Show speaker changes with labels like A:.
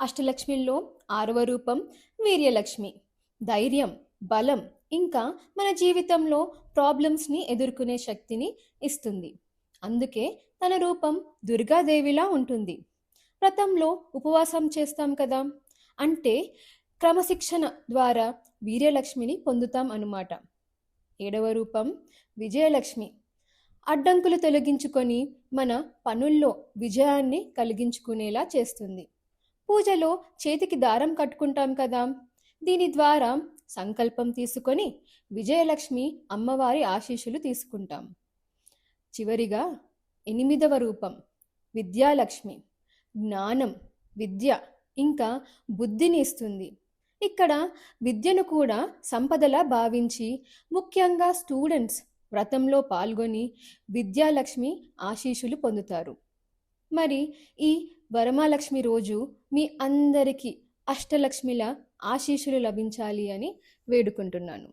A: అష్టలక్ష్మిల్లో ఆరవ రూపం వీర్యలక్ష్మి. ధైర్యం బలం ఇంకా మన జీవితంలో ప్రాబ్లమ్స్ని ఎదుర్కొనే శక్తిని ఇస్తుంది. అందుకే తన రూపం దుర్గాదేవిలా ఉంటుంది. వ్రతంలో ఉపవాసం చేస్తాం కదా? అంటే క్రమశిక్షణ ద్వారా వీర్యలక్ష్మిని పొందుతాం అన్నమాట. ఏడవ రూపం విజయలక్ష్మి. అడ్డంకులు తొలగించుకొని మన పనుల్లో విజయాన్ని కలిగించుకునేలా చేస్తుంది. పూజలో చేతికి దారం కట్టుకుంటాం కదా. దీని ద్వారా సంకల్పం తీసుకొని విజయలక్ష్మి అమ్మవారి ఆశీస్సులు తీసుకుంటాం. చివరిగా ఎనిమిదవ రూపం విద్యాలక్ష్మి. జ్ఞానం విద్య ఇంకా బుద్ధిని ఇస్తుంది. ఇక్కడ విద్యను కూడా సంపదలా భావించి ముఖ్యంగా స్టూడెంట్స్ వ్రతంలో పాల్గొని విద్యాలక్ష్మి ఆశీస్సులు పొందుతారు. మరి ఈ వరమాలక్ష్మి రోజు మీ అందరికీ అష్టలక్ష్మిల ఆశీస్సులు లభించాలి అని వేడుకుంటున్నాను.